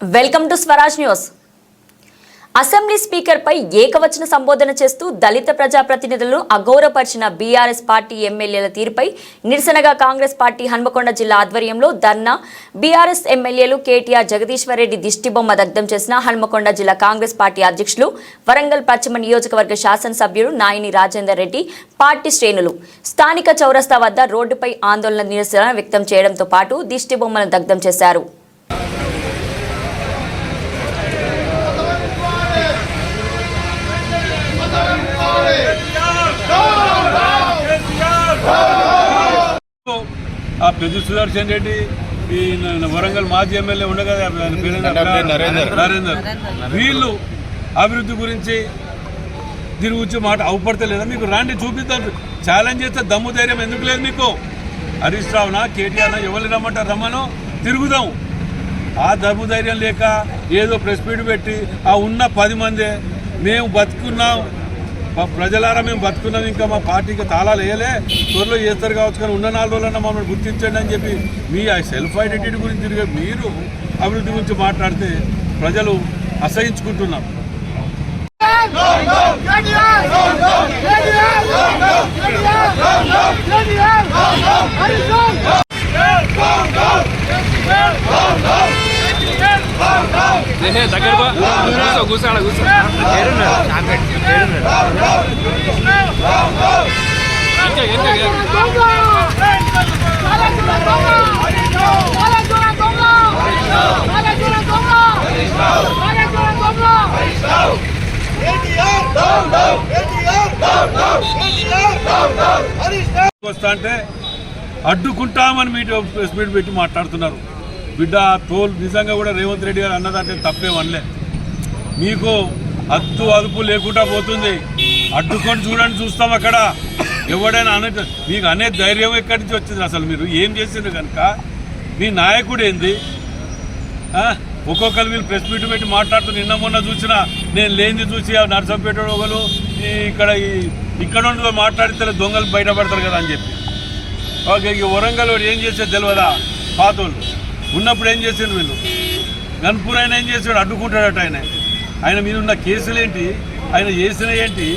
Welcome to Swaraj news. Assembly స్పీకర్పై ఏకవచన సంబోధన చేస్తూ దళిత ప్రజాప్రతినిధులను అగౌరవపరిచిన బీఆర్ఎస్ పార్టీ ఎమ్మెల్యేల తీరుపై నిరసనగా కాంగ్రెస్ పార్టీ హన్మకొండ జిల్లా ఆధ్వర్యంలో ధర్నా. బీఆర్ఎస్ ఎమ్మెల్యేలు కేటీఆర్ జగదీశ్వరరెడ్డి దిష్టిబొమ్మ దగ్ధం చేసిన హన్మకొండ జిల్లా కాంగ్రెస్ పార్టీ అధ్యక్షులు వరంగల్ పశ్చిమ నియోజకవర్గ శాసనసభ్యుడు నాయని రాజేందర్ రెడ్డి పార్టీ శ్రేణులు. స్థానిక చౌరస్తా వద్ద రోడ్డుపై ఆందోళన నిరసన వ్యక్తం చేయడంతో పాటు దిష్టిబొమ్మలను దగ్ధం చేశారు. ఆ పెద్ద సుదర్శన్ రెడ్డి ఈ వరంగల్ మాజీ ఎమ్మెల్యే ఉండే కదా ఆయన పేరేంటి? నరేందర్. నరేందర్. వీళ్ళు అభివృద్ధి గురించి దీని గురించి మాట అవపడతలేదా? మీకు రాండి చూపిద్దాం. ఛాలెంజ్ చేస్తే దమ్ము ధైర్యం ఎందుకు లేదు మీకు? హరీష్ రావునా కేటీఆర్నా? ఎవరిని రమ్మంటారు? రమ్మను. తిరుగుదాం. ఆ దమ్ము ధైర్యం లేక ఏదో ప్రెస్ మీట్ పెట్టి ఆ ఉన్న పది మందే మేము బతుకున్నాం. మా ప్రజలారా మేము బతుకున్నాం ఇంకా మా పార్టీకి తాళాలు వేయలే త్వరలో చేస్తారు కావచ్చు కానీ ఉన్న నాలుగు రోజులన్నా మమ్మల్ని గుర్తించండి అని చెప్పి మీ ఆ సెల్ఫ్ ఐడెంటిటీ గురించి తిరిగే మీరు అభివృద్ధి గురించి మాట్లాడితే ప్రజలు అసహించుకుంటున్నారు దగ్గర కూర్చో కూర్చో కూర్చో. వస్తా అంటే అడ్డుకుంటామని ప్రెస్ మీట్ పెట్టి మాట్లాడుతున్నారు. బిడ్డ తోలు నిజంగా కూడా రేవంత్ రెడ్డి గారు అన్నదంటే తప్పేమనలే మీకు అద్దు అదుపు లేకుండా పోతుంది. అడ్డుకొని చూడండి చూస్తాం అక్కడ. ఎవడైనా అనే మీకు అనే ధైర్యం ఎక్కడి నుంచి వచ్చింది అసలు మీరు? ఏం చేసిండ్రు కనుక? మీ నాయకుడు ఏంది? ఒక్కొక్కరు వీళ్ళు ప్రెస్ మీట్ పెట్టి మాట్లాడుతూ నిన్న మొన్న చూసిన నేను లేనిది చూసి ఆ నర్సంపేట ఒకరు ఇక్కడ ఈ ఇక్కడ ఉండదో మాట్లాడితే దొంగలు బయటపడతారు కదా అని చెప్పి. ఓకే ఇక వరంగల్ ఏం చేసేది తెలియదా పాతోళ్ళు. ఉన్నప్పుడు ఏం చేసిండు వీళ్ళు? గన్పూర్ ఆయన ఏం చేసాడు? అడ్డుకుంటాడట ఆయన. ఆయన మీద ఉన్న కేసులేంటి? ఆయన చేసిన ఏంటి?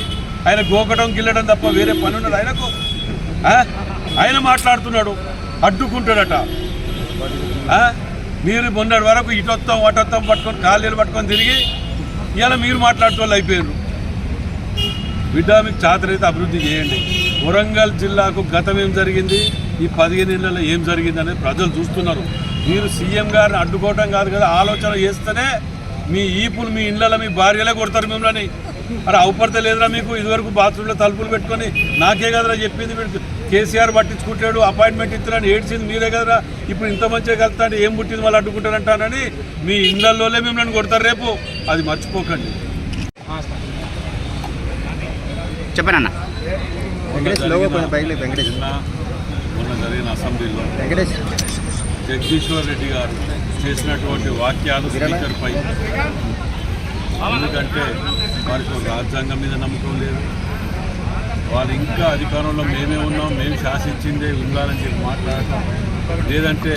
ఆయన గోకటం గిల్లడం తప్ప వేరే పని ఉన్నాడు ఆయనకు. ఆయన మాట్లాడుతున్నాడు. అడ్డుకుంటాడట. మీరు మొన్నటి వరకు ఇటొత్తాం అటొత్తం పట్టుకొని కాళ్ళు పట్టుకొని తిరిగి ఇలా మీరు మాట్లాడుతూ వాళ్ళు అయిపోయారు బిడ్డ మీకు చాతరైతే అభివృద్ధి చేయండి. వరంగల్ జిల్లాకు గతం ఏం జరిగింది? ఈ పదిహేను ఏళ్ళలో ఏం జరిగింది అనేది ప్రజలు చూస్తున్నారు. మీరు సీఎం గారిని అడ్డుకోవటం కాదు కదా ఆలోచన చేస్తేనే మీ ఈపులు మీ ఇళ్ళలో మీ భార్యలే కొడతారు మిమ్మల్ని. అరే అవపడితే లేదురా మీకు ఇదివరకు బాత్రూంలో తలుపులు పెట్టుకొని నాకే కదరా చెప్పింది మీరు కేసీఆర్ పట్టించుకుంటాడు అపాయింట్మెంట్ ఇస్తారని ఏడ్చింది మీరే కదరా. ఇప్పుడు ఇంత మంచిగా కలుతాడు ఏం పుట్టింది వాళ్ళు అడ్డుకుంటారంటారని మీ ఇళ్ళల్లోనే మిమ్మల్ని కొడతారు రేపు. అది మర్చిపోకండి. చెప్పండి అన్న. వెంకటేష్ లోగో కొంచెం పైకి లేపు, వెంకటేష్. నిన్న మొన్న జరిగిన అసెంబ్లీలో జగదీశ్వర్ రెడ్డి గారు చేసినటువంటి వాక్యాలు స్పీకర్పై. ఎందుకంటే వారికి ఒక రాజ్యాంగం మీద నమ్మకం లేదు. వాళ్ళు ఇంకా అధికారంలో మేమే ఉన్నాం మేము శాసించిందే ఉండాలని చెప్పి మాట్లాడటం లేదంటే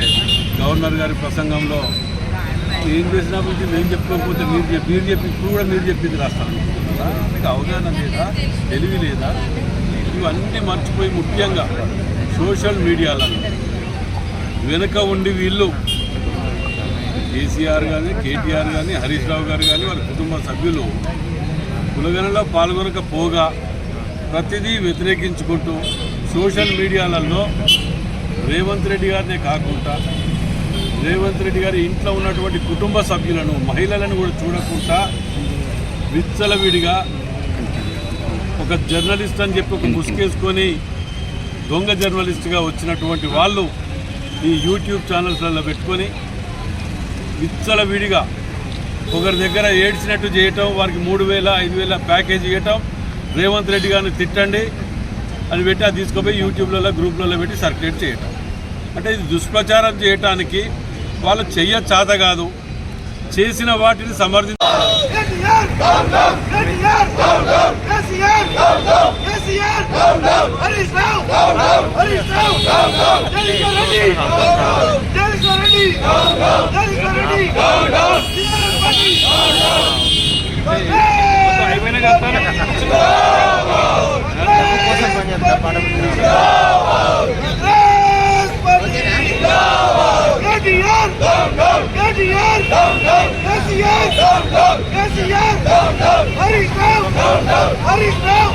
గవర్నర్ గారి ప్రసంగంలో ఏం చేసినా గురించి మేము చెప్పుకోకపోతే మీరు చెప్పి మీరు చెప్పి ఇప్పుడు కూడా మీరు చెప్పింది రాస్తాను. మీకు అవగాహన లేదా? తెలివి లేదా? ఇవన్నీ మర్చిపోయి ముఖ్యంగా సోషల్ మీడియాలో వెనుక ఉండి వీళ్ళు కేసీఆర్ కానీ కేటీఆర్ కానీ హరీష్ రావు గారు కానీ వాళ్ళ కుటుంబ సభ్యులు కులగనలో పాల్గొనకపోగా ప్రతిదీ వ్యతిరేకించుకుంటూ సోషల్ మీడియాలలో రేవంత్ రెడ్డి గారినే కాకుండా రేవంత్ రెడ్డి గారి ఇంట్లో ఉన్నటువంటి కుటుంబ సభ్యులను మహిళలను కూడా చూడకుండా విచ్చలవిడిగా ఒక జర్నలిస్ట్ అని చెప్పి ఒక ముసుకేసుకొని దొంగ జర్నలిస్ట్గా వచ్చినటువంటి వాళ్ళు ఈ యూట్యూబ్ ఛానల్స్లలో పెట్టుకొని విచ్చలవిడిగా ఒకరి దగ్గర ఏడ్చినట్టు చేయటం వారికి మూడు వేల ఐదు వేల ప్యాకేజ్ ఇవ్వటం రేవంత్ రెడ్డి గారిని తిట్టండి అని పెట్టి అది తీసుకుపోయి యూట్యూబ్లలో గ్రూప్లలో పెట్టి సర్క్యులేట్ చేయటం. అంటే ఇది దుష్ప్రచారం చేయటానికి వాళ్ళు చెయ్య చాత కాదు. చేసిన వాటిని సమర్థి KCR! Down KCR KCR KCR Harish Rao Harish Rao